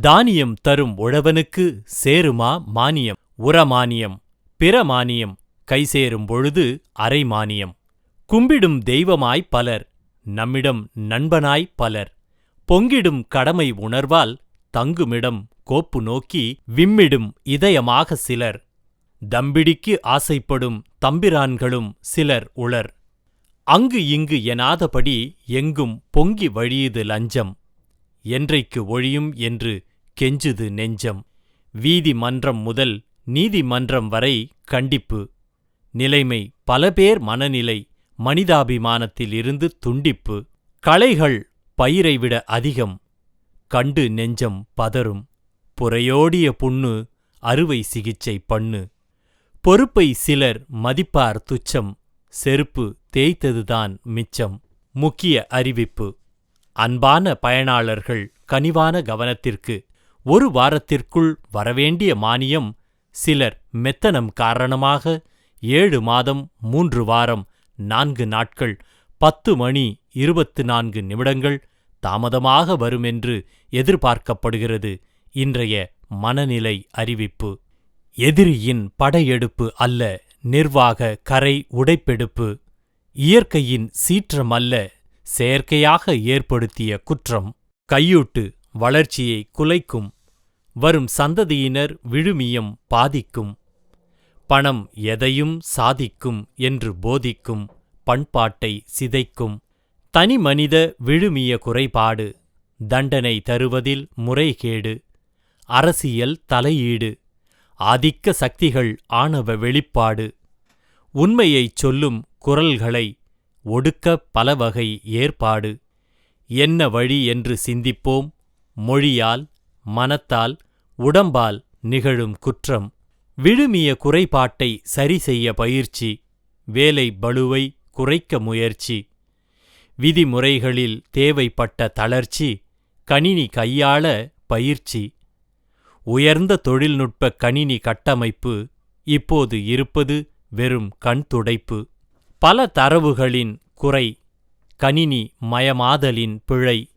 தானியம் தரும் உழவனுக்கு சேருமா மானியம்? உரமானியம் பிற மானியம் கைசேரும் பொழுது அரை மானியம் கும்பிடும் தெய்வமாய் பலர் நம்மிடம் நண்பனாய் பலர். பொங்கிடும் கடமை உணர்வால் தங்குமிடம் கோப்பு நோக்கி விம்மிடும் இதயமாக சிலர். தம்பிடிக்கு ஆசைப்படும் தம்பிரான்களும் சிலர் உளர். அங்கு இங்கு எனாதபடி எங்கும் பொங்கி வழியுது லஞ்சம். என்றைக்கு ஒழியும் என்று கெஞ்சுது நெஞ்சம். வீதி மன்றம் முதல் நீதிமன்றம் வரை கண்டிப்பு. நிலைமை பல பேர் மனநிலை மனிதாபிமானத்தில் இருந்து துண்டிப்பு. களைகள் பயிரை விட அதிகம். கண்டு நெஞ்சம் பதறும். புறையோடிய புண்ணு அறுவை சிகிச்சை பண்ணு. பொறுப்பை சிலர் மதிப்பார் துச்சம். செருப்பு தேய்த்ததுதான் மிச்சம். முக்கிய அறிவிப்பு. அன்பான பயனாளர்கள் கனிவான கவனத்திற்கு ஒரு வாரத்திற்குள் வரவேண்டிய மானியம் சிலர் மெத்தனம் காரணமாக ஏழு மாதம் மூன்று வாரம் நான்கு நாட்கள் பத்து மணி இருபத்து நான்கு நிமிடங்கள் தாமதமாக வருமென்று எதிர்பார்க்கப்படுகிறது. இன்றைய மனநிலை அறிவிப்பு. எதிரியின் படையெடுப்பு அல்ல நிர்வாக கரை உடைப்பெடுப்பு. இயற்கையின் சீற்றம் அல்ல செயற்கையாக ஏற்படுத்திய குற்றம். கையூட்டு வளர்ச்சியை குலைக்கும் வரும் சந்ததியினர் விழுமியம் பாதிக்கும். பணம் எதையும் சாதிக்கும் என்று போதிக்கும் பண்பாட்டை சிதைக்கும். தனிமனித விழுமிய குறைபாடு தண்டனை தருவதில் முறைகேடு. அரசியல் தலையீடு ஆதிக்க சக்திகள் ஆணவ வெளிப்பாடு. உண்மையைச் சொல்லும் குரல்களை ஒடுக்க பலவகை ஏற்பாடு. என்ன வழி என்று சிந்திப்போம் மொழியால் மனத்தால் உடம்பால் நிகழும் குற்றம். விழுமிய குறைபாட்டை சரி செய்ய பயிற்சி. வேலை பளுவை குறைக்க முயற்சி. விதிமுறைகளில் தேவைப்பட்ட தளர்ச்சி. கணினி கையாள பயிற்சி. உயர்ந்த தொழில்நுட்ப கணினி கட்டமைப்பு. இப்போது இருப்பது வெறும் கண் துடைப்பு. பல தரவுகளின் குறை. கணினி மயமாதலின் பிழை.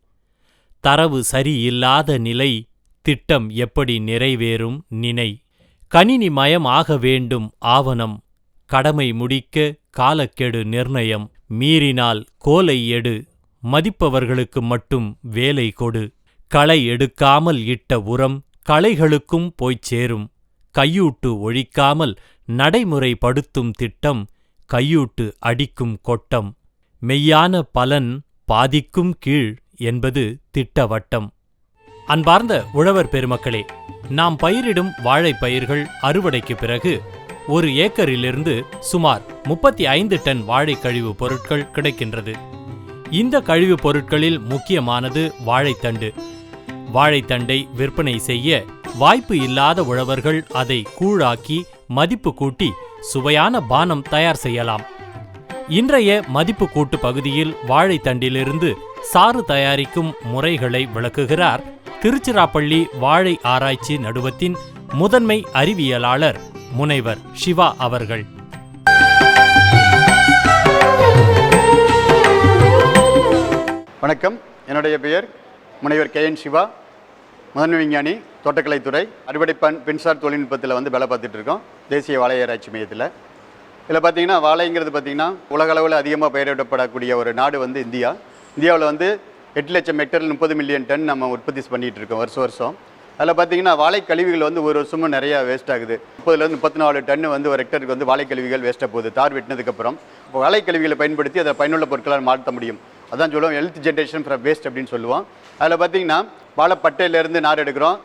தரவு சரியில்லாத நிலை திட்டம் எப்படி நிறைவேறும் நினை. கணினி ஆக வேண்டும் ஆவணம். கடமை முடிக்க காலக்கெடு நிர்ணயம். மீறினால் கோலை எடு. மதிப்பவர்களுக்கு மட்டும் வேலை கொடு. களை எடுக்காமல் இட்ட உரம் களைகளுக்கும் போய்ச் சேரும். கையூட்டு ஒழிக்காமல் நடைமுறைப்படுத்தும் திட்டம் கையூட்டு அடிக்கும் கொட்டம். மெய்யான பலன் பாதிக்கும் கீழ் என்பது திட்டவட்டம். அன்பார்ந்த உழவர் பெருமக்களே நாம் பயிரிடும் வாழைப் பயிர்கள் அறுவடைக்கு பிறகு ஒரு ஏக்கரிலிருந்து சுமார் முப்பத்தி ஐந்து டன் வாழை கழிவு பொருட்கள் கிடைக்கின்றது. இந்த கழிவுப் பொருட்களில் முக்கியமானது வாழைத்தண்டு வாழைத்தண்டை விற்பனை செய்ய வாய்ப்பு இல்லாத உழவர்கள் அதை கூழாக்கி மதிப்பு கூட்டி சுவையான பானம் தயார் செய்யலாம். இன்றைய மதிப்பு கூட்டு பகுதியில் வாழைத்தண்டிலிருந்து சாறு தயாரிக்கும் முறைகளை விளக்குகிறார். திருச்சிராப்பள்ளி வாழை ஆராய்ச்சி நடுவத்தின் முதன்மை அறிவியலாளர் முனைவர் சிவா அவர்கள். வணக்கம். என்னுடைய பெயர் முனைவர் கே என் சிவா. முதன்மை விஞ்ஞானி தோட்டக்கலைத்துறை அறுவடை பண் மின்சார தொழில்நுட்பத்தில் வந்து வேலை பார்த்துட்டு இருக்கோம். தேசிய வாழை ஆராய்ச்சி மையத்தில். இதில் பார்த்தீங்கன்னா வாழைங்கிறது பார்த்தீங்கன்னா உலக அளவில் அதிகமாக பயிரிடப்படக்கூடிய ஒரு நாடு வந்து இந்தியா. இந்தியாவில் வந்து எட்டு லட்சம் ஹெக்டரில் முப்பது மில்லியன் டன் நம்ம உற்பத்தி பண்ணிகிட்டு இருக்கோம் வருஷம் வருஷம். அதில் பார்த்தீங்கன்னா வாழை கழிவுகள் வந்து ஒரு வருஷமும் நிறையா வேஸ்ட் ஆகுது. முப்பதுலேருந்து முப்பத்தி நாலு டன் வந்து ஒரு ஹெக்டருக்கு வந்து வாழை கழிவுகள் வேஸ்ட்டாக போகுது. தார் வெட்டினதுக்கப்புறம் இப்போ வாழை கழிவுகளை பயன்படுத்தி அதை பயனுள்ள பொருட்களால் மாற்ற முடியும். அதான் சொல்லுவோம் ஹெல்த் ஜென்ரேஷன் ஃப்ரம் வேஸ்ட் அப்படின்னு சொல்லுவோம். அதில் பார்த்தீங்கன்னா வாழைப்பட்டையிலேருந்து நார் எடுக்கிறோம்.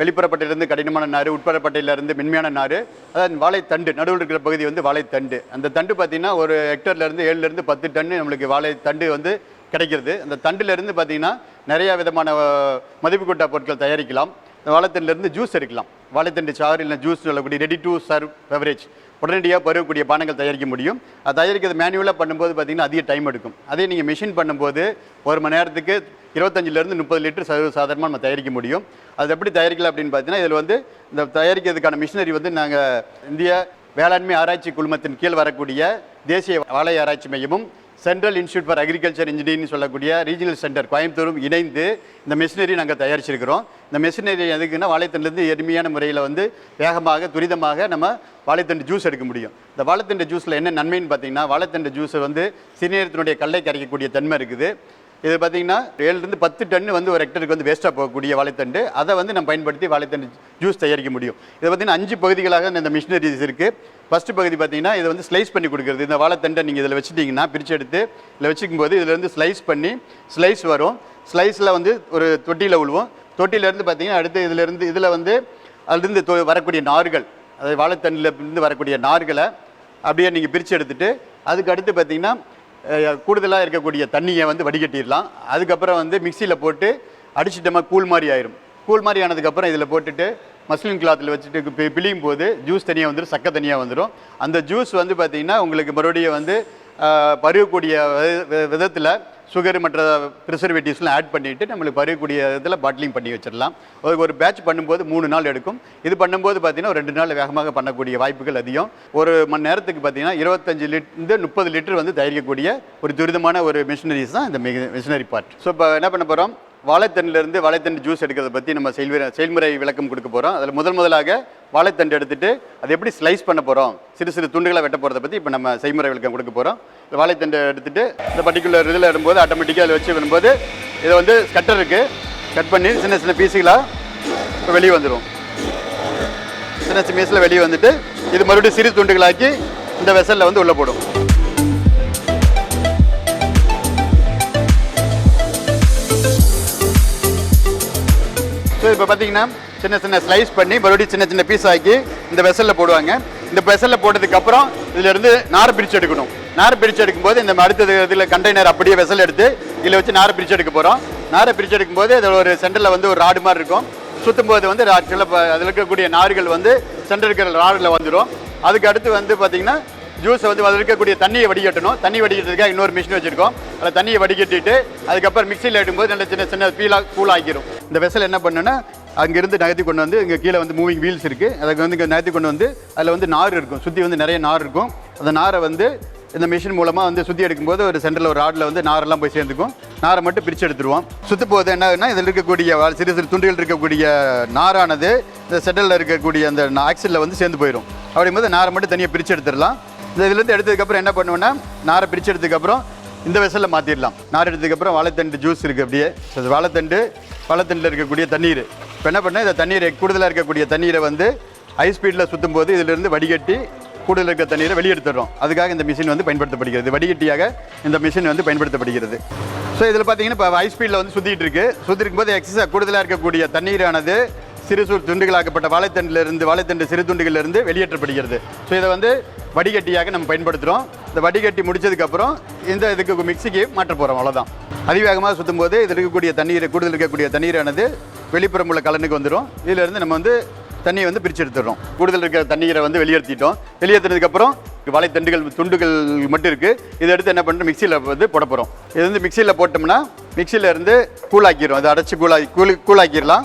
வெளிப்புறப்பட்டையிலேருந்து கடினமான நார் உட்புறப்பட்டையிலேருந்து மென்மையான நார் அதாவது வாழைத்தண்டு நடுவில் இருக்கிற பகுதி வந்து வாழைத்தண்டு அந்த தண்டு பார்த்திங்கன்னா ஒரு ஹெக்டர்லேருந்து ஏழுலேருந்து பத்து டன்னு நம்மளுக்கு வாழைத்தண்டு வந்து கிடைக்கிறது. அந்த தண்டுலேருந்து பார்த்தீங்கன்னா நிறையா விதமான அஹ், மதிப்பு பொருட்கள் தயாரிக்கலாம். இந்த வாழைத்தண்டிலேருந்து ஜூஸ் எடுக்கலாம். வாழைத்தண்டு சாறு இல்லை ஜூஸ் சொல்லக்கூடிய ரெடி டு சர்வ் பெவரேஜ் உடனடியாக பருவக்கூடிய பானங்கள் தயாரிக்க முடியும். அது தயாரிக்கிறது மேனுவலாக பண்ணும்போது பார்த்தீங்கன்னா அதிக டைம் எடுக்கும். அதே நீங்கள் மிஷின் பண்ணும்போது ஒரு மணி நேரத்துக்கு இருபத்தஞ்சிலேருந்து முப்பது லிட்டர் சர்வ சாதாரணமாக நம்ம தயாரிக்க முடியும். அது எப்படி தயாரிக்கலாம் அப்படின்னு பார்த்தீங்கன்னா இதில் வந்து இந்த தயாரிக்கிறதுக்கான மிஷினரி வந்து நாங்கள் இந்திய வேளாண்மை ஆராய்ச்சி குழுமத்தின் கீழ் வரக்கூடிய தேசிய வாழை ஆராய்ச்சி மையமும் central institute for agriculture engineering சொல்லக்கூடிய ரீஜனல் சென்டர் கோயம்புத்தூரும் இணைந்து இந்த மெஷினரி நாங்கள் தயாரிச்சிருக்கிறோம். இந்த மெஷினரி எதுக்குன்னா வாழைத்தண்டுலேருந்து எளிமையான முறையில் வந்து வேகமாக துரிதமாக நம்ம வாழைத்தண்டு ஜூஸ் எடுக்க முடியும். இந்த வாழைத்தண்டு ஜூஸில் என்ன நன்மைன்னு பார்த்தீங்கன்னா வாழைத்தண்டு ஜூஸை வந்து சிறுநீரத்தினுடைய கல்லை கரைக்கக்கூடிய தன்மை இருக்குது. இது பார்த்தீங்கன்னா ஏழுலேருந்து பத்து டன்னு வந்து ஒரு ஹெக்டருக்கு வந்து வேஸ்ட்டாக போகக்கூடிய வாழைத்தண்டு. அதை வந்து நம்ம பயன்படுத்தி வாழைத்தண்டு ஜூஸ் தயாரிக்க முடியும். இது பார்த்தீங்கன்னா அஞ்சு பகுதிகளாக இந்த மிஷினரிஸ் இருக்குது ஃபஸ்ட்டு பகுதி பார்த்திங்கன்னா இதை வந்து ஸ்லைஸ் பண்ணி கொடுக்குறது. இந்த வாழைத்தண்டை நீங்கள் இதில் வச்சுட்டிங்கன்னா பிரித்து எடுத்து இதில் வச்சுக்கும் போது இதில் வந்து ஸ்லைஸ் பண்ணி ஸ்லைஸ் வரும். ஸ்லைஸில் வந்து ஒரு தொட்டியில் விழுவோம் தொட்டியிலேருந்து பார்த்தீங்கன்னா அடுத்து இதிலேருந்து இதில் வந்து அதுலேருந்து தொ- வரக்கூடிய நார்கள் அதாவது வாழைத்தண்டில் இருந்து வரக்கூடிய நார்களை அப்படியே நீங்கள் பிரித்து எடுத்துகிட்டு அதுக்கு அடுத்து பார்த்தீங்கன்னா கூடுதலாக இருக்கக்கூடிய தண்ணியை வந்து வடிகட்டிடலாம். அதுக்கப்புறம் வந்து மிக்சியில் போட்டு அடிச்சிட்டோமா கூழ் மாதிரி ஆயிரும். கூழ் மாதிரி ஆனதுக்கப்புறம் இதில் போட்டுட்டு மஸ்லின் கிளாத்தில் வச்சுட்டு பி- பிழியும் போது ஜூஸ் தனியாக வந்துடும் சக்கை தனியாக வந்துடும் அந்த ஜூஸ் வந்து பார்த்திங்கன்னா உங்களுக்கு மறுபடியும் வந்து பருகக்கூடிய விதத்தில் சுகர் மற்ற ப்ரிசர்வேட்டிவ்ஸ்லாம் ஆட் பண்ணிவிட்டு நம்மளுக்கு வரக்கூடிய இதில் பாட்லிங் பண்ணி வச்சிடலாம். ஒரு ஒரு பேட்ச் பண்ணும்போது மூணு நாள் எடுக்கும். இது பண்ணும்போது பார்த்தீங்கன்னா ஒரு ரெண்டு நாள் வேகமாக பண்ணக்கூடிய வாய்ப்புகள் அதிகம். ஒரு மணி நேரத்துக்கு பார்த்தீங்கன்னா இருபத்தஞ்சு லிட்டர் முப்பது லிட்டர் வந்து தயாரிக்கக்கூடிய ஒரு துரிதமான ஒரு மிஷினரிஸ் தான் இந்த மிஷினரி பார்ட் ஸோ இப்போ என்ன பண்ண போகிறோம் வாழைத்தண்டிலிருந்து வாழைத்தண்டு ஜூஸ் எடுக்கிறத பற்றி நம்ம செயல்முறை செயல்முறை விளக்கம் கொடுக்க போகிறோம் அதில் முதல் முதலாக வாழைத்தண்டு எடுத்துட்டு அதை எப்படி ஸ்லைஸ் பண்ண போகிறோம் சிறு சிறு துண்டுகளை வெட்ட போகிறத பற்றி இப்போ நம்ம செய்முறை விளக்கம் கொடுக்க போகிறோம் இந்த வாழைத்தண்டு எடுத்துட்டு இந்த பர்டிகுலர் இதில் இடும்போது ஆட்டோமேட்டிக்காக அதில் வச்சு வரும்போது இதை வந்து கட்டர் இருக்குது கட் பண்ணி சின்ன சின்ன பீஸுகளாக இப்போ வெளியே வந்துடும் சின்ன சின்ன பீஸில் வெளியே வந்துட்டு இது மறுபடியும் சிறு துண்டுகளாக்கி இந்த வெசலில் வந்து உள்ளே போடும். ஸோ இப்போ பார்த்தீங்கன்னா சின்ன சின்ன ஸ்லைஸ் பண்ணி மறுபடியும் சின்ன சின்ன பீஸ் ஆக்கி இந்த வெசலில் போடுவாங்க. இந்த வெசலில் போட்டதுக்கப்புறம் இதிலிருந்து நார் பிரித்து எடுக்கணும். நார் பிரித்து எடுக்கும்போது இந்த அடுத்தது இதில் கண்டெய்னர் அப்படியே வெசல் எடுத்து இதில் வச்சு நாரை பிரித்து எடுக்க போகிறோம் நாரை பிரித்து எடுக்கும்போது இதில் ஒரு சென்டரில் வந்து ஒரு ராடு மாதிரி இருக்கும். சுற்றும் போது வந்து ஆக்சுவலாக அதில் இருக்கக்கூடிய நார்கள் வந்து சென்டர் இருக்கிற ராடில் வந்துடும் அதுக்கு அடுத்து வந்து பார்த்தீங்கன்னா ஜூஸை வந்து அதில் இருக்கக்கூடிய தண்ணியை வடிகட்டணும். தண்ணி வடிகட்டுறதுக்காக இன்னொரு மிஷின் வச்சுருக்கோம். அதில் தண்ணியை வடிகட்டிட்டு அதுக்கப்புறம் மிக்சியில் எட்டும்போது நல்ல சின்ன சின்ன பீலாக கூல் ஆக்கிரும் இந்த வெசல் என்ன பண்ணுன்னா அங்கேருந்து நகர்த்தி கொண்டு வந்து இங்கே கீழே வந்து மூவிங் வீல்ஸ் இருக்குது அதுக்கு வந்து இங்கே நகர்த்தி கொண்டு வந்து அதில் வந்து நார் இருக்கும். சுற்றி வந்து நிறைய நார் இருக்கும். அந்த நாரை வந்து இந்த மிஷின் மூலமாக வந்து சுற்றி எடுக்கும்போது ஒரு சென்டரில் ஒரு ஆடில் வந்து நாரெல்லாம் போய் சேர்ந்துக்கும். நாரை மட்டும் பிரித்து எடுத்துருவோம். சுற்று போது என்ன ஆகுதுன்னா இதில் இருக்கக்கூடிய சிறு சிறு துண்டுகள் இருக்கக்கூடிய நாரானது இந்த செட்டலில் இருக்கக்கூடிய அந்த ஆக்சிலில் வந்து சேர்ந்து போயிடும் அப்படிங்கும்போது நாரை மட்டும் தனியாக பிரித்து எடுத்துடலாம். இந்த இதுலேருந்து எடுத்ததுக்கப்புறம் என்ன பண்ணுவோன்னா நாரை பிரித்து எடுத்ததுக்கப்புறம் இந்த வெசலில் மாற்றிடலாம் நார் எடுத்ததுக்கப்புறம் வாழைத்தண்டு ஜூஸ் இருக்குது அப்படியே. ஸோ வாழைத்தண்டு வாழைத்தண்டில் இருக்கக்கூடிய தண்ணீர். இப்போ என்ன பண்ணேன் இந்த தண்ணீரை கூடுதலாக இருக்கக்கூடிய தண்ணீரை வந்து ஹை ஸ்பீடில் சுற்றும் போது இதிலிருந்து வடிகட்டி கூடுதல் இருக்க தண்ணீரை வெளியெடுத்துடுறோம். அதுக்காக இந்த மிஷின் வந்து பயன்படுத்தப்படுகிறது. வடிகட்டியாக இந்த மிஷின் வந்து பயன்படுத்தப்படுகிறது. ஸோ இதில் பார்த்தீங்கன்னா இப்போ ஹை ஸ்பீடில் வந்து சுற்றிட்டு இருக்குது சுற்றி இருக்கும்போது எக்ஸஸாக கூடுதலாக இருக்கக்கூடிய தண்ணீரானது சிறு சிறு துண்டுகளாக்கப்பட்ட வாழைத்தண்டிலிருந்து வாழைத்தண்டு சிறு துண்டுகளிலிருந்து வெளியேற்றப்படுகிறது. ஸோ இதை வந்து வடிகட்டியாக நம்ம பயன்படுத்துகிறோம் இந்த வடிகட்டி முடிச்சதுக்கப்புறம் இந்த இதுக்கு மிக்சிக்கு மாற்ற போகிறோம் அவ்வளோதான் அதிவேகமாக சுற்றும் போது இதில் இருக்கக்கூடிய தண்ணீர் கூடுதல் இருக்கக்கூடிய தண்ணீரானது வெளிப்புறம் உள்ள கலனுக்கு வந்துடும் இதிலிருந்து நம்ம வந்து தண்ணியை வந்து பிரித்து எடுத்துடுறோம் கூடுதல் இருக்கிற தண்ணீரை வந்து வெளியேற்றிட்டோம் வெளியேற்றினதுக்கப்புறம் வாழைத்தண்டுகள் துண்டுகள் மட்டும் இருக்குது இதை எடுத்து என்ன பண்ணுறோம்? மிக்சியில் வந்து போட போகிறோம் இது வந்து மிக்சியில் போட்டோம்னா மிக்சியில் இருந்து கூழாக்கிடும் அதை அடைச்சி கூழாக்கி கூழ் கூழாக்கிடலாம்.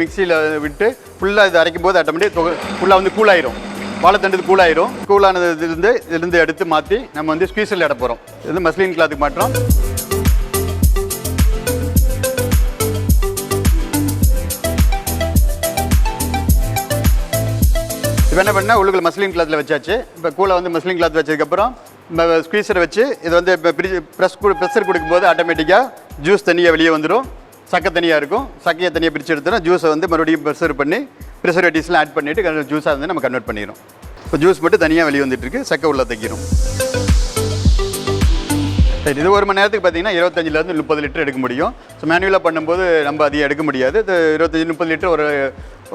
மிக்சியில் விட்டு ஃபுல்லாக இது அரைக்கும் போது ஆட்டோமேட்டிக் ஃபுல்லாக வந்து கூலாயிரும் வாழைத்தண்டு கூலாயிரும் கூலானது இருந்து இதுலேருந்து எடுத்து மாற்றி நம்ம வந்து ஸ்பீசரில் இட போகிறோம் இது வந்து மஸ்லின் கிளாத்துக்கு மாற்றோம். இப்போ என்ன பண்ணால் உள்ளுக்குள்ள மஸ்லின் கிளாத்தில் வச்சாச்சு. இப்போ கூலை வந்து மஸ்லின் கிளாத் வச்சதுக்கப்புறம் நம்ம ஸ்குவீசரை வச்சு இது வந்து இப்போ ப்ரெஸ் ப்ரெஷர் கொடுக்கும்போது ஆட்டோமேட்டிக்காக ஜூஸ் தனியாக வெளியே வந்துடும் சக்கை தனியாக இருக்கும். சக்கையை தனியாக பிரித்து எடுத்துடும் ஜூஸை வந்து மறுபடியும் ப்ரெஷர் பண்ணி ப்ரிசர்வேட்டிவ்ஸ்லாம் ஆட் பண்ணிவிட்டு ஜூஸாக வந்து நம்ம கன்வெர்ட் பண்ணிடும் இப்போ ஜூஸ் மட்டும் தனியாக வெளியே வந்துட்டு இருக்கு. சக்கை உள்ள தைக்கிறோம். சரி இது ஒரு மணி நேரத்துக்கு பார்த்தீங்கன்னா இருபத்தஞ்சிலேருந்து முப்பது லிட்டர் எடுக்க முடியும். ஸோ மேனுவலாக பண்ணும்போது நம்ம அதிகம் எடுக்க முடியாது. இது இருபத்தஞ்சி முப்பது லிட்டர் ஒரு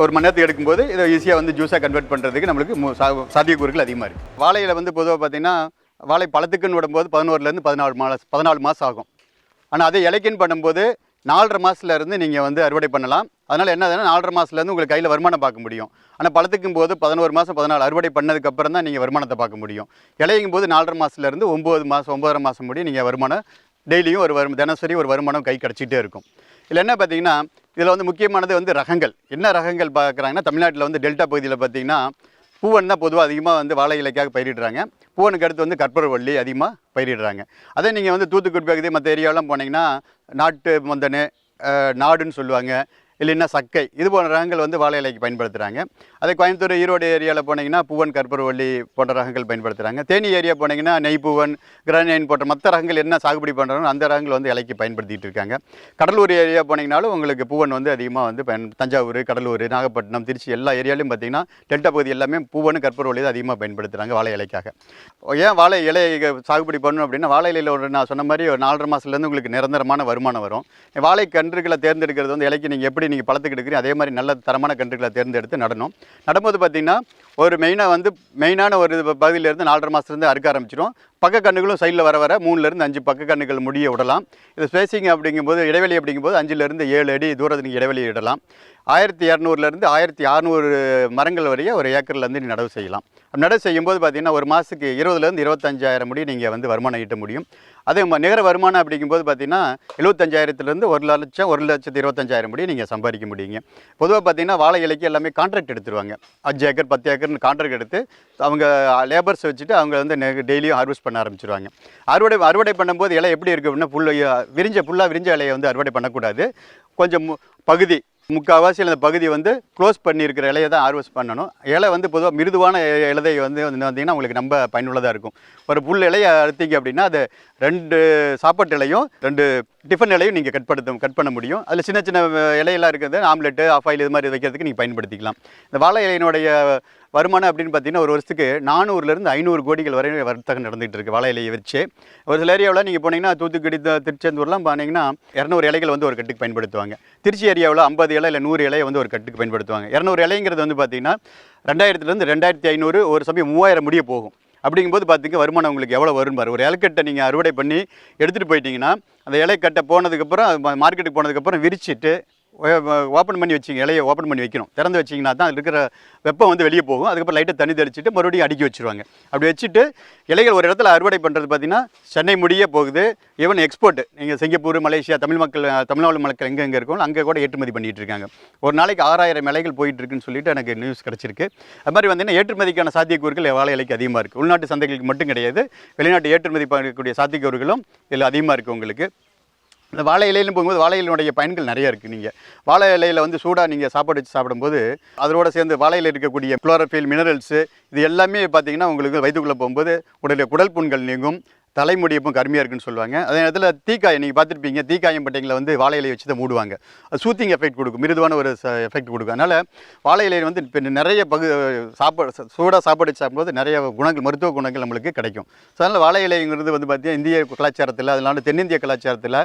ஒரு மணி நேரத்துக்கு எடுக்கும்போது இதை ஈஸியாக வந்து ஜூஸாக கன்வெர்ட் பண்ணுறதுக்கு நம்மளுக்கு சாத்தியக்கூறுகள் அதிகமாக இருக்குது வாழையில் வந்து பொதுவாக பார்த்தீங்கன்னா வாழை பழத்துக்குன்னு விடும்போது பதினோருலேருந்து பதினாலு மாதம் பதினாலு மாதம் ஆகும். ஆனால் அதே இலைக்குன்னு பண்ணும்போது நாலரை மாதத்துலேருந்து நீங்கள் வந்து அறுவடை பண்ணலாம். அதனால் என்ன ஆகுதுன்னா நாலரை மாதத்துலேருந்து உங்களுக்கு கையில் வருமானம் பார்க்க முடியும். ஆனால் பழத்துக்கும் போது பதினோரு மாதம் பதினாலு அறுவடை பண்ணதுக்கப்புறம் தான் நீங்கள் வருமானத்தை பார்க்க முடியும். இலையும் போது நாலரை மாதத்துலேருந்து ஒம்பது மாதம் ஒம்பதரை மாதம் முடியும் நீங்கள் வருமானம் டெய்லியும் ஒரு வரும் தினசரி ஒரு வருமானம் கை கிடச்சிட்டே இருக்கும். இதில் என்ன பார்த்தீங்கன்னா இதில் வந்து முக்கியமானது வந்து ரகங்கள். என்ன ரகங்கள் பார்க்குறாங்கன்னா தமிழ்நாட்டில் வந்து டெல்டா பகுதியில் பார்த்தீங்கன்னா பூவன் தான் பொதுவாக அதிகமாக வந்து வாழை இலைக்காக பயிரிடுறாங்க. பூவனுக்கு அடுத்து வந்து கற்பூரவள்ளி அதிகமாக பயிரிடுறாங்க. அதே நீங்கள் வந்து தூத்துக்குடி பகுதி மற்ற ஏரியாவெலாம் போனீங்கன்னா நாட்டு மந்தனு நாடுன்னு சொல்லுவாங்க. இல்லைன்னா சக்கை. இது போன்ற ரகங்கள் வந்து வாழை இலைக்கு பயன்படுத்துகிறாங்க அதே கோயம்புத்தூர் ஈரோடு ஏரியாவில் போனீங்கன்னா பூவன் கற்பூரவள்ளி போன்ற ரகங்கள் பயன்படுத்துகிறாங்க தேனி ஏரியா போனீங்கன்னா நெய் பூவன் கிரானைன் போன்ற மற்ற ரகங்கள் என்ன சாகுபடி பண்ணுறாங்களோ அந்த ரகங்கள் வந்து இலைக்கு பயன்படுத்திகிட்டு இருக்காங்க. கடலூர் ஏரியா போனீங்கனாலும் உங்களுக்கு பூவன் வந்து அதிகமாக வந்து பயன் தஞ்சாவூர் கடலூர் நாகப்பட்டினம் திருச்சி எல்லா ஏரியாலையும் பார்த்தீங்கன்னா டெல்டா பகுதி எல்லாமே பூவன் கற்பூரவள்ளி தான் அதிகமாக பயன்படுத்துகிறாங்க வாழை இலைக்காக. ஏன் வாழை இலை சாகுபடி பண்ணணும் அப்படின்னா வாழை இலையில் ஒரு நான் சொன்ன மாதிரி ஒரு நாலரை மாதத்துலேருந்து உங்களுக்கு நிரந்தரமான வருமானம் வரும். வாழை கன்றுகளை தேர்ந்தெடுக்கிறது வந்து இலைக்கு நீங்கள் எப்படி நீங்கள் பழத்துக்கு எடுக்கிறீங்க. அதே மாதிரி நல்ல தரமான கன்றுகளை தேர்ந்தெடுத்து நடணும். நடும்போது பார்த்தீங்கன்னா ஒரு மெயினாக வந்து மெயினான ஒரு பகுதியிலேருந்து நாலரை மாதத்துலேருந்து அறுக்க ஆரம்பிச்சிடும் பக்க கண்ணுகளும் சைடில் வர வர மூணுலேருந்து அஞ்சு பக்க கண்ணுகள் முடிய விடலாம். இது ஸ்பேசிங் அப்படிங்கும்போது இடைவெளி அப்படிங்கும்போது அஞ்சுலேருந்து ஏழு அடி தூரத்துக்கு இடைவெளி இடலாம். ஆயிரத்தி இரநூறுலேருந்து ஆயிரத்தி அறநூறு மரங்கள் வரைய ஒரு ஏக்கர்லேருந்து நீ நடவு செய்யலாம். நடவு செய்யும்போது பார்த்தீங்கன்னா ஒரு மாதத்துக்கு இருபதுலேருந்து இருபத்தஞ்சாயிரம் முடி நீங்கள் வந்து வருமானம் ஈட்ட முடியும். அதே நிகர வருமானம் அப்படிங்கும்போது பார்த்தீங்கன்னா எழுபத்தஞ்சாயிரத்துலேருந்து ஒரு லட்சம் ஒரு லட்சத்து இருபத்தஞ்சாயிரம் முடி நீங்கள் சம்பாதிக்க முடியுங்க. பொதுவாக பார்த்தீங்கன்னா வாழை இலைக்கு எல்லாமே கான்ட்ராக்ட் எடுத்துருவாங்க. அஞ்சு ஏக்கர் பத்து ஏக்கர் ஏக்கர்னு கான்ட்ராக்ட் எடுத்து அவங்க லேபர்ஸ் வச்சுட்டு அவங்க வந்து டெய்லியும் ஹார்வெஸ்ட் பண்ண ஆரம்பிச்சிருவாங்க. அறுவடை அறுவடை பண்ணும்போது இலை எப்படி இருக்கு அப்படின்னா புல் விரிஞ்ச புல்லாக விரிஞ்ச இலையை வந்து அறுவடை பண்ணக்கூடாது. கொஞ்சம் மு- பகுதி முக்கால்வாசி அந்த பகுதி வந்து க்ளோஸ் பண்ணியிருக்கிற இலையை தான் ஹார்வெஸ்ட் பண்ணணும். இலை வந்து பொதுவாக மிருதுவான இலதை வந்து வந்து பார்த்தீங்கன்னா உங்களுக்கு ரொம்ப பயனுள்ளதாக இருக்கும். ஒரு புல் இலையை அறுத்தீங்க அப்படின்னா அது ரெண்டு சாப்பாட்டு இலையும் ரெண்டு டிஃபன் இலையும் நீங்கள் கட் படுத்த கட் பண்ண முடியும். அதில் சின்ன சின்ன இலையெல்லாம் இருக்கிறது ஆம்லெட்டு ஆஃப் ஆயில் இது மாதிரி வைக்கிறதுக்கு நீங்கள் பயன்படுத்திக்கலாம். இந்த வாழை இலையினுடைய வருமானம் அப்படின்னு பார்த்தீங்கன்னா ஒரு வருஷத்துக்கு நானூறுலேருந்து ஐநூறு கோடிகள் வரை வர்த்தகம் நடந்துகிட்டு இருக்கு வாழை இலையை வச்சு. ஒரு சில ஏரியாவில் நீங்கள் போனீங்கன்னா தூத்துக்குடி திருச்செந்தூர்லாம் போனீங்கன்னா இரநூறு இலைகள் வந்து ஒரு கட்டுக்கு பயன்படுத்துவாங்க. திருச்சி ஏரியாவில் ஐம்பது இலை இல்லை நூறு இலையை வந்து ஒரு கட்டுக்கு பயன்படுத்துவாங்க. இரநூறு இலைங்கிறது வந்து பார்த்தீங்கன்னா ரெண்டாயிரத்துலேருந்து ரெண்டாயிரத்தி ஐநூறு ஒரு சமயம் மூவாயிரம் முடிய போகும். அப்படிங்கும்போது பார்த்திங்க வருமானம் உங்களுக்கு எவ்வளோ வரும் பாரு. ஒரு இலக்கட்டை நீங்கள் அறுவடை பண்ணி எடுத்துகிட்டு போயிட்டீங்கன்னா அந்த இலைக்கட்டை போனதுக்கப்புறம் மார்க்கெட்டுக்கு போனதுக்கப்புறம் விரிச்சிட்டு ஓப்பன் பண்ணி வச்சிங்க இலையை ஓப்பன் பண்ணி வைக்கணும். திறந்து வச்சிங்கன்னா தான் அதில் இருக்கிற வெப்பம் வந்து வெளியே போகும். அதுக்கப்புறம் லைட்டை தண்ணி தெளிச்சுட்டு மறுபடியும் அடுக்கி வச்சுருவாங்க. அப்படி வச்சுட்டு இலைகள் ஒரு இடத்துல அறுவடை பண்ணுறது பார்த்தீங்கன்னா சென்னை முடியே போகுது. ஈவன் எக்ஸ்போர்ட் நீங்கள் சிங்கப்பூர் மலேசியா தமிழ் மக்கள் தமிழ்நாடு மக்கள் எங்கே எங்கே இருக்கோ அங்கே கூட ஏற்றுமதி பண்ணிகிட்டு இருக்காங்க. ஒரு நாளைக்கு ஆறாயிரம் இலைகள் போயிட்டுருக்குன்னு சொல்லிட்டு எனக்கு நியூஸ் கிடச்சிருக்கு. அது மாதிரி வந்து ஏற்றுமதிக்கான சாத்தியக்கூறுகள் வாழை இலைக்கு அதிகமாக இருக்குது உள்நாட்டு சந்தைகளுக்கு மட்டும் கிடையாது. வெளிநாட்டு ஏற்றுமதி பண்ணக்கூடிய சாத்தியக்கூறுகளும் இதில் அதிகமாக இருக்குது உங்களுக்கு. இந்த வாழை இலையிலும் போகும்போது வாழை இலையினுடைய பயன்கள் நிறைய இருக்குது நீங்கள் வாழை இலையில் வந்து சூடாக நீங்கள் சாப்பாடு வச்சு சாப்பிடும்போது அதோட சேர்ந்து வாழையில் இருக்கக்கூடிய குளோரோஃபில் மினரல்ஸு இது எல்லாமே பார்த்தீங்கன்னா உங்களுக்கு வயிற்றுக்குள்ளே போகும்போது உடலுடைய குடல் புண்கள் நீங்கும் தலைமுடி கருமையாக இருக்குன்னு சொல்லுவாங்க. அதே நேரத்தில் தீக்காயம் நீங்கள் பார்த்துருப்பீங்க தீக்காயம் பட்டைங்களை வந்து வாழை இலையை வச்சு தான் மூடுவாங்க. அது சூத்திங் எஃபெக்ட் கொடுக்கும் மிருதுவான ஒரு எஃபெக்ட் கொடுக்கும். அதனால் வாழை இலையில் வந்து இப்போ நிறைய பகு சாப்பாடு சூடாக சாப்பாடு சாப்பிடும்போது நிறைய குணங்கள் மருத்துவ குணங்கள் நம்மளுக்கு கிடைக்கும். ஸோ அதனால் வாழை இலைங்கிறது வந்து பார்த்திங்கன்னா இந்திய கலாச்சாரத்தில் அதனால தென்னிந்திய கலாச்சாரத்தில்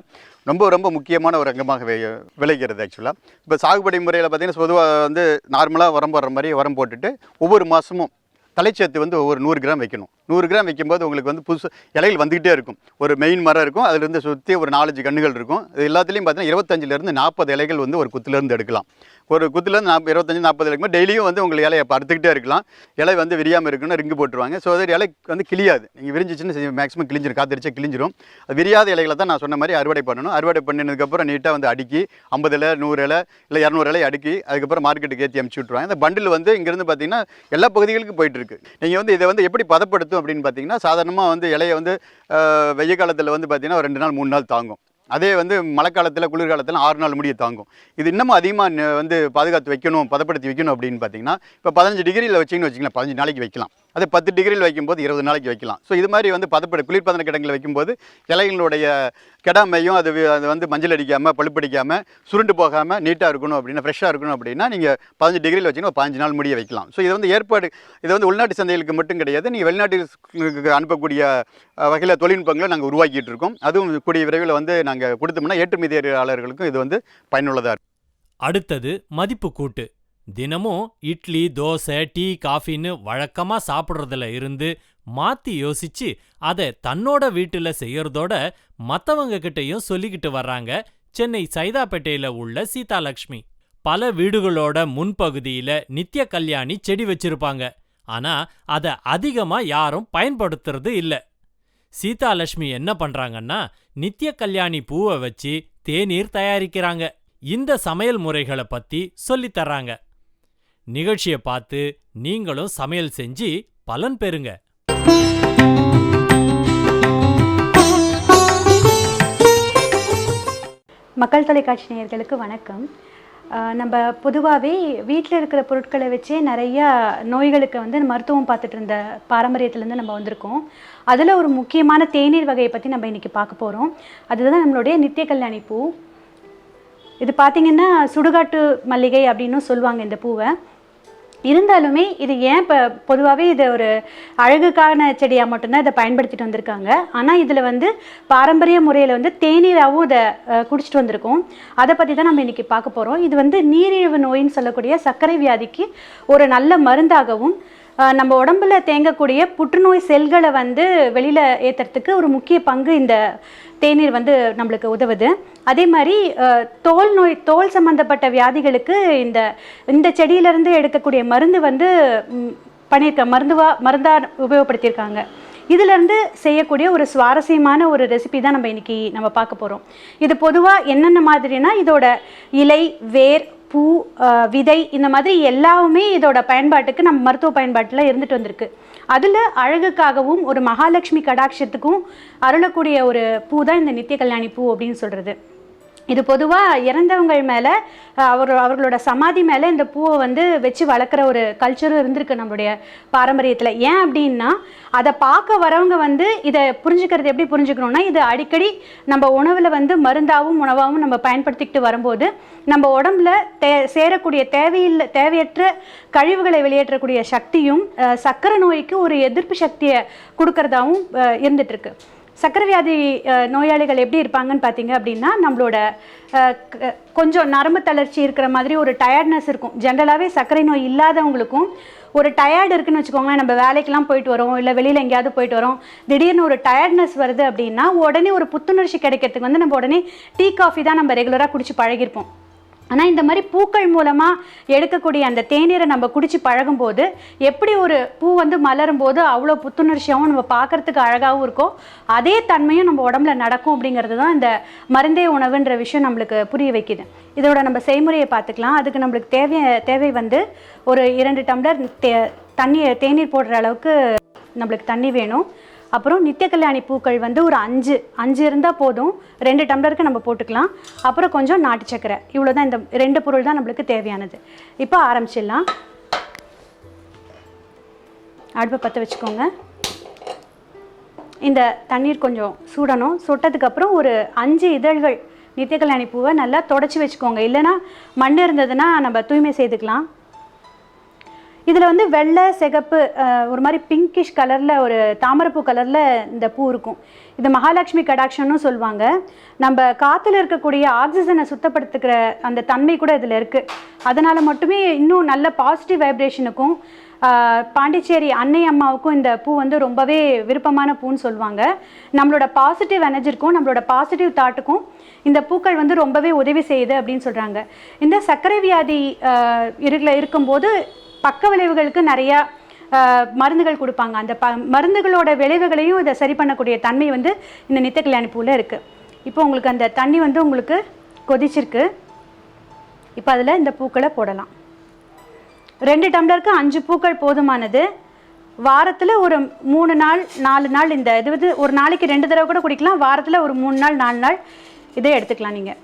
ரொம்ப ரொம்ப முக்கியமான ஒரு அங்கமாக வி- விளைகிறது ஆக்சுவலாக இப்போ சாகுபடி முறையில் பார்த்தீங்கன்னா பொதுவாக வந்து நார்மலாக உரம் போடுற மாதிரி உரம் போட்டுட்டு ஒவ்வொரு மாதமும் தலைச்சத்து வந்து ஒவ்வொரு நூறு கிராம் வைக்கணும். நூறு கிராம் வைக்கும்போது உங்களுக்கு வந்து புதுசு இலைகள் வந்துக்கிட்டே இருக்கும். ஒரு மெயின் மரம் இருக்கும் அதுலேருந்து சுற்றி ஒரு நாலஞ்சு கண்ணுகள் இருக்கும். இது எல்லாத்துலேயும் பார்த்தீங்கன்னா இருபத்தஞ்சிலேருந்து நாற்பது இலைகள் வந்து ஒரு குத்துலேருந்து எடுக்கலாம். ஒரு குத்துலேருந்து நாற்பது இருபத்தஞ்சி நாற்பது இலைக்கு டெய்லியும் வந்து உங்களுக்கு இலையை படுத்துக்கிட்டே இருக்கலாம். இலை வந்து விரியாமல் இருக்குன்னு ரிங்கு போட்டுருவாங்க. ஸோ அது இலை வந்து கிளியாது. நீங்கள் விரிஞ்சிச்சுன்னு மேக்ஸிமம் கிழிஞ்சிரும் காத்தடிச்சா கிழிஞ்சிரும். அது விரியாத இலைகளை தான் நான் சொன்ன மாதிரி அறுவடை பண்ணணும். அறுவடை பண்ணினதுக்கப்புறம் நீட்டாக வந்து அடுக்கி ஐம்பது இலை நூறு இலை இல்லை இரநூறு இலை அடுக்கி அதுக்கப்புறம் மார்க்கெட்டுக்கு ஏற்றி அமுச்சு விட்ருவாங்க இந்த பண்டில் வந்து இங்கேருந்து பார்த்தீங்கன்னா எல்லா பகுதிகளுக்கும் போயிட்டு இருக்கு. நீங்கள் வந்து இதை வந்து எப்படி பதப்படுத்த அப்படின்னு பார்த்தீங்கன்னா சாதாரணமாக வந்து இலையை வந்து வெய்ய காலத்தில் வந்து பார்த்தீங்கன்னா ஒரு ரெண்டு நாள் மூணு நாள் தாங்கும். அதே வந்து மழை காலத்தில் குளிர்காலத்தில் ஆறு நாள் முடிய தாங்கும். இது இன்னமும் அதிகமாக வந்து பாதுகாத்து வைக்கணும் பதப்படுத்தி வைக்கணும் அப்படின்னு பார்த்தீங்கன்னா இப்போ பதினஞ்சு டிகிரியில் வச்சிங்கன்னு வச்சிங்களேன் பதினஞ்சு நாளைக்கு வைக்கலாம். அதே பத்து டிகிரியில் வைக்கும்போது இருபது நாளைக்கு வைக்கலாம். ஸோ இது மாதிரி வந்து பதப்படு குளிர்பதன கிடங்கில் வைக்கும்போது இலைகளுடைய கெடாமையும் அது அது வந்து மஞ்சள் அடிக்காமல் பழுப்படிக்காமல் சுருண்டு போகாமல் நீட்டாக இருக்கணும் அப்படின்னா ஃப்ரெஷ்ஷாக இருக்கணும் அப்படின்னா நீங்கள் பதினஞ்சு டிகிரியில் வச்சிங்கன்னா ஒரு பதினஞ்சு நாள் முடிய வைக்கலாம். ஸோ இது வந்து ஏற்பாடு இது வந்து உள்நாட்டு சந்தைகளுக்கு மட்டும் கிடையாது. நீங்கள் வெளிநாட்டுக்கு அனுப்பக்கூடிய வகையில் தொழில்நுட்பங்களை நாங்கள் உருவாக்கிட்டு இருக்கோம். அதுவும் கூடிய விரைவில் வந்து நாங்கள் கொடுத்தோம்னா ஏற்றுமதியாளர்களுக்கும் இது வந்து பயனுள்ளதாக இருக்கும். அடுத்தது மதிப்பு கூட்டு. தினமும் இட்லி தோசை டீ காஃபின்னு வழக்கமா சாப்பிடுறதுல இருந்து மாத்தி யோசிச்சு அதை தன்னோட வீட்டுல செய்யறதோட மத்தவங்க கிட்டயும் சொல்லிக்கிட்டு வர்றாங்க சென்னை சைதாப்பேட்டையில உள்ள சீதாலக்ஷ்மி. பல வீடுகளோட முன்பகுதியில நித்ய கல்யாணி செடி வச்சிருப்பாங்க. ஆனா அத அதிகமா யாரும் பயன்படுத்துறது இல்ல. சீதாலட்சுமி என்ன பண்றாங்கன்னா நித்ய கல்யாணி பூவை வச்சு தேநீர் தயாரிக்கிறாங்க. இந்த சமையல் முறைகளை பத்தி சொல்லித் தர்றாங்க. நிகழ்ச்சியை பார்த்து நீங்களும் சமையல் செஞ்சு பலன் பெறுங்க. மக்கள் தொலைக்காட்சி நேயர்களுக்கு வணக்கம். நம்ம பொதுவாகவே வீட்டில் இருக்கிற பொருட்களை வச்சே நிறைய நோய்களுக்கு வந்து மருத்துவம் பார்த்துட்டு இருந்த பாரம்பரியத்துலேருந்து நம்ம வந்திருக்கோம். அதில் ஒரு முக்கியமான தேநீர் வகையை பற்றி நம்ம இன்றைக்கி பார்க்க போகிறோம் அதுதான் நம்மளுடைய நித்திய கல்யாணி பூ. இது பார்த்திங்கன்னா சுடுகாட்டு மல்லிகை அப்படின்னும் சொல்லுவாங்க இந்த பூவை. இருந்தாலுமே இது ஏன் இப்போ பொதுவாகவே இது ஒரு அழகுக்கான செடியாக மட்டும்தான் இதை பயன்படுத்திட்டு வந்திருக்காங்க. ஆனால் இதில் வந்து பாரம்பரிய முறையில் வந்து தேநீராகவும் இதை குடிச்சிட்டு வந்திருக்கோம். அதை பற்றி தான் நம்ம இன்றைக்கி பார்க்க போகிறோம் இது வந்து நீரிழிவு நோயின்னு சொல்லக்கூடிய சர்க்கரை வியாதிக்கு ஒரு நல்ல மருந்தாகவும் நம்ம உடம்புல தேங்கக்கூடிய புற்றுநோய் செல்களை வந்து வெளியில் ஏற்றுறதுக்கு ஒரு முக்கிய பங்கு இந்த தேநீர் வந்து நம்மளுக்கு உதவுது. அதே மாதிரி தோல் நோய் தோல் சம்பந்தப்பட்ட வியாதிகளுக்கு இந்த இந்த செடியிலேருந்து எடுக்கக்கூடிய மருந்து வந்து பண்ணியிருக்க மருந்துவா மருந்தாக உபயோகப்படுத்தியிருக்காங்க. இதிலிருந்து செய்யக்கூடிய ஒரு சுவாரஸ்யமான ஒரு ரெசிபி தான் நம்ம இன்னைக்கு நம்ம பார்க்க போகிறோம் இது பொதுவாக என்னென்ன மாதிரினா இதோட இலை வேர் பூ விதை இந்த மாதிரி எல்லாமே இதோட பயன்பாட்டுக்கு நம்ம மருத்துவ பயன்பாட்டில் இருந்துட்டு வந்திருக்கு. அதில் அழகுக்காகவும் ஒரு மகாலட்சுமி கடாட்சத்துக்கும் அருளக்கூடிய ஒரு பூ தான் இந்த நித்திய கல்யாணி பூ அப்படின்னு சொல்கிறது இது பொதுவாக இறந்தவங்கள் மேலே அவர் அவர்களோட சமாதி மேலே இந்த பூவை வந்து வச்சு வளர்க்குற ஒரு கல்ச்சரும் இருந்திருக்கு நம்மளுடைய பாரம்பரியத்தில். ஏன் அப்படின்னா அதை பார்க்க வரவங்க வந்து இதை புரிஞ்சுக்கிறது எப்படி புரிஞ்சுக்கணும்னா இது அடிக்கடி நம்ம உணவில் வந்து மருந்தாகவும் உணவாகவும் நம்ம பயன்படுத்திக்கிட்டு வரும்போது நம்ம உடம்புல தே சேரக்கூடிய தேவையில்லை தேவையற்ற கழிவுகளை வெளியேற்றக்கூடிய சக்தியும் சக்கரை நோய்க்கு ஒரு எதிர்ப்பு சக்தியை கொடுக்கறதாகவும் இருந்துகிட்ருக்கு சக்கரவியாதி சக்கரை வியாதி நோயாளிகள் எப்படி இருப்பாங்கன்னு பார்த்தீங்க அப்படின்னா நம்மளோட கொஞ்சம் நரம்பு தளர்ச்சி இருக்கிற மாதிரி ஒரு டயர்ட்னஸ் இருக்கும். ஜென்ரலாகவே சர்க்கரை நோய் இல்லாதவங்களுக்கும் ஒரு டயர்டு இருக்குன்னு வச்சுக்கோங்களேன் நம்ம வேலைக்கெல்லாம் போயிட்டு வரோம் இல்லை வெளியில் எங்கேயாவது போயிட்டு வரோம் திடீர்னு ஒரு டயர்ட்னஸ் வருது அப்படின்னா உடனே ஒரு புத்துணர்ச்சி கிடைக்கிறதுக்கு வந்து நம்ம உடனே டீ காஃபி தான் நம்ம ரெகுலராக குடிச்சு பழகிருப்போம் ஆனால் இந்த மாதிரி பூக்கள் மூலமாக எடுக்கக்கூடிய அந்த தேநீரை நம்ம குடித்து பழகும்போது எப்படி ஒரு பூ வந்து மலரும் போது அவ்வளோ புத்துணர்ச்சியாகவும் நம்ம பார்க்கறதுக்கு அழகாகவும் இருக்கோ அதே தன்மையும் நம்ம உடம்புல நடக்கும் அப்படிங்கிறது தான் இந்த மருந்தே உணவுன்ற விஷயம் நம்மளுக்கு புரிய வைக்குது. இதோட நம்ம செய்முறையை பார்த்துக்கலாம். அதுக்கு நம்மளுக்கு தேவை தேவை வந்து ஒரு இரண்டு டம்ளர் தே தண்ணி தேநீர் போடுற அளவுக்கு நம்மளுக்கு தண்ணி வேணும். அப்புறம் நித்திய கல்யாணி பூக்கள் வந்து ஒரு அஞ்சு அஞ்சு இருந்தால் போதும். ரெண்டு டம்ளருக்கு நம்ம போட்டுக்கலாம். அப்புறம் கொஞ்சம் நாட்டு சக்கரை. இவ்வளோ தான் இந்த ரெண்டு பொருள் தான் நம்மளுக்கு தேவையானது. இப்போ ஆரம்பிச்சிடலாம். அடுப்பை பற்ற வச்சுக்கோங்க. இந்த தண்ணீர் கொஞ்சம் சூடணும். சுட்டதுக்கப்புறம் ஒரு அஞ்சு இதழ்கள். நித்திய கல்யாணி பூவை நல்லா தொடச்சி வச்சுக்கோங்க. இல்லைன்னா மண் இருந்ததுன்னா நம்ம தூய்மை செய்துக்கலாம். இதில் வந்து வெள்ளை சிகப்பு ஒரு மாதிரி பிங்கிஷ் கலரில் ஒரு தாமரைப்பூ கலரில் இந்த பூ இருக்கும். இது மகாலட்சுமி கடாட்சம்னு சொல்லுவாங்க. நம்ம காற்றுல இருக்கக்கூடிய ஆக்சிஜனை சுத்தப்படுத்துக்கிற அந்த தன்மை கூட இதில் இருக்குது அதனால் மட்டுமே இன்னும் நல்ல பாசிட்டிவ் வைப்ரேஷனுக்கும் பாண்டிச்சேரி அன்னை அம்மாவுக்கும் இந்த பூ வந்து ரொம்பவே விருப்பமான பூன்னு சொல்லுவாங்க. நம்மளோட பாசிட்டிவ் எனர்ஜிக்கும் நம்மளோட பாசிட்டிவ் தாட்டுக்கும் இந்த பூக்கள் வந்து ரொம்பவே உதவி செய்யுது அப்படின்னு சொல்கிறாங்க இந்த சர்க்கரை வியாதி இருக்கும்போது பக்க விளைவுகளுக்கு நிறையா மருந்துகள் கொடுப்பாங்க. அந்த ப மருந்துகளோட விளைவுகளையும் இதை சரி பண்ணக்கூடிய தன்மை வந்து இந்த நித்த கல்யாணி பூவில் இருக்குது இப்போ உங்களுக்கு அந்த தண்ணி வந்து உங்களுக்கு கொதிச்சிருக்கு. இப்போ அதில் இந்த பூக்களை போடலாம். ரெண்டு டம்ளருக்கு அஞ்சு பூக்கள் போதுமானது. வாரத்தில் ஒரு மூணு நாள் நாலு நாள் இந்த இது வந்து ஒரு நாளைக்கு ரெண்டு தடவை கூட குடிக்கலாம். வாரத்தில் ஒரு மூணு நாள் நாலு நாள் இதை எடுத்துக்கலாம் நீங்கள்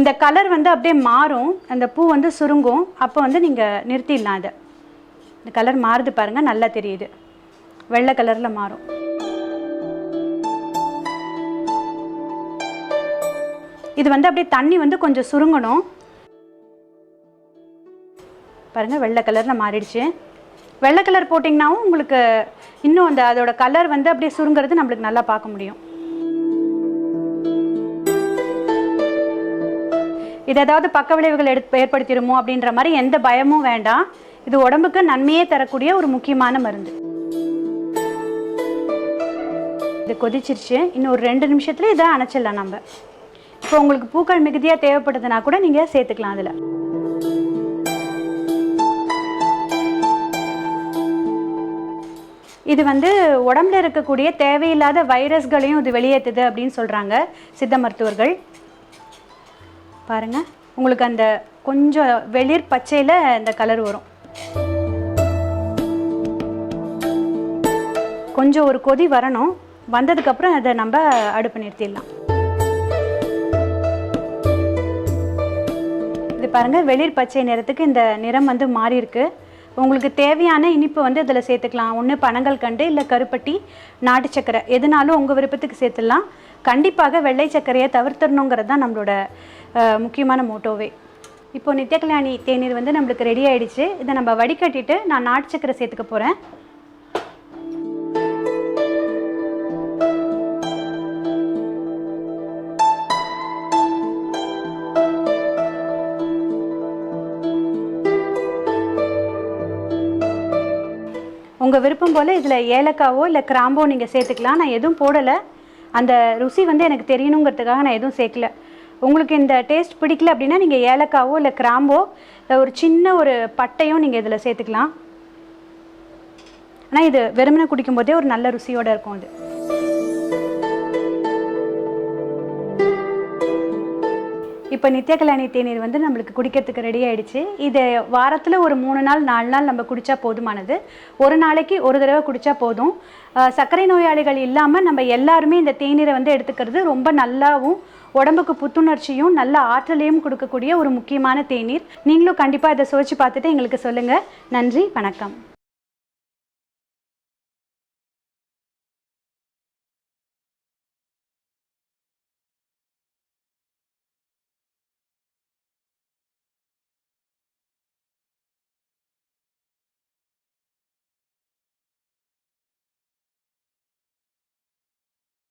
இந்த கலர் வந்து அப்படியே மாறும். அந்த பூ வந்து சுருங்கும். அப்போ வந்து நீங்கள் நிறுத்திடலாம் அதை. இந்த கலர் மாறுது பாருங்கள் நல்லா தெரியுது. வெள்ளை கலரில் மாறும். இது வந்து அப்படியே தண்ணி வந்து கொஞ்சம் சுருங்கணும். பாருங்கள் வெள்ளை கலரில் மாறிடுச்சு. வெள்ளை கலர் போட்டிங்கனாவும் உங்களுக்கு இன்னும் அந்த அதோட கலர் வந்து அப்படியே சுருங்கிறது நம்மளுக்கு நல்லா பார்க்க முடியும். இது ஏதாவது பக்க விளைவுகள் எடு ஏற்படுத்திடுமோ அப்படின்ற மாதிரி எந்த பயமும் வேண்டாம். இது உடம்புக்கு நன்மையே தரக்கூடிய ஒரு முக்கியமான மருந்து. இது கொதிச்சிருச்சு. இன்னும் ஒரு ரெண்டு நிமிஷத்துல இதை அணைச்சிடலாம் நம்ம. இப்போ உங்களுக்கு பூக்கள் மிகுதியாக தேவைப்படுதுன்னா கூட நீங்கள் சேர்த்துக்கலாம் அதில். இது வந்து உடம்புல இருக்கக்கூடிய தேவையில்லாத வைரஸ்களையும் இது வெளியேற்றுது அப்படின்னு சொல்கிறாங்க சித்த மருத்துவர்கள். பாருங்கள் உங்களுக்கு அந்த கொஞ்சம் வெளிர் பச்சையில் இந்த கலர் வரும். கொஞ்சம் ஒரு கொதி வரணும். வந்ததுக்கப்புறம் அதை நம்ம அடுப்பு நிறுத்திடலாம். இது பாருங்கள் வெளிர் பச்சை நிறத்துக்கு இந்த நிறம் வந்து மாறியிருக்கு. உங்களுக்கு தேவையான இனிப்பு வந்து இதில் சேர்த்துக்கலாம். ஒன்று பனங்கள் கண்டு இல்லை கருப்பட்டி நாட்டு சக்கரை. எதுனாலும் உங்கள் விருப்பத்துக்கு சேர்த்துடலாம். கண்டிப்பாக வெள்ளை சர்க்கரையை தவிர்த்தரணுங்கிறது தான் நம்மளோட முக்கியமான மோட்டோவே. இப்போ நித்யகல்யாணி தேநீர் வந்து நம்மளுக்கு ரெடி ஆகிடுச்சு இதை நம்ம வடிகட்டிட்டு நான் நாட்டு சக்கரை சேர்த்துக்க போகிறேன் உங்கள் விருப்பம் போல் இதில் ஏலக்காவோ இல்லை கிராம்போ நீங்கள் சேர்த்துக்கலாம். நான் எதுவும் போடலை. அந்த ருசி வந்து எனக்கு தெரியணுங்கிறதுக்காக நான் எதுவும் சேர்க்கல. உங்களுக்கு இந்த டேஸ்ட் பிடிக்கல அப்படின்னா நீங்கள் ஏலக்காவோ இல்லை கிராம்போ இல்லை ஒரு சின்ன ஒரு பட்டையும் நீங்கள் இதில் சேர்த்துக்கலாம். ஆனால் இது வெறுமனை குடிக்கும்போதே ஒரு நல்ல ருசியோடு இருக்கும் அது. இப்போ நித்ய கல்யாணி தேநீர் வந்து நம்மளுக்கு குடிக்கிறதுக்கு ரெடி ஆயிடுச்சு. இது வாரத்தில் ஒரு மூணு நாள் நாலு நாள் நம்ம குடித்தா போதுமானது. ஒரு நாளைக்கு ஒரு தடவை குடித்தா போதும். சர்க்கரை நோயாளிகள் இல்லாமல் நம்ம எல்லாருமே இந்த தேநீரை வந்து எடுத்துக்கிறது ரொம்ப நல்லாவும் உடம்புக்கு புத்துணர்ச்சியும் நல்ல ஆற்றலையும் கொடுக்கக்கூடிய ஒரு முக்கியமான தேநீர். நீங்களும் கண்டிப்பாக இதை சுவைச்சு பார்த்துட்டு எங்களுக்கு சொல்லுங்கள் நன்றி வணக்கம்.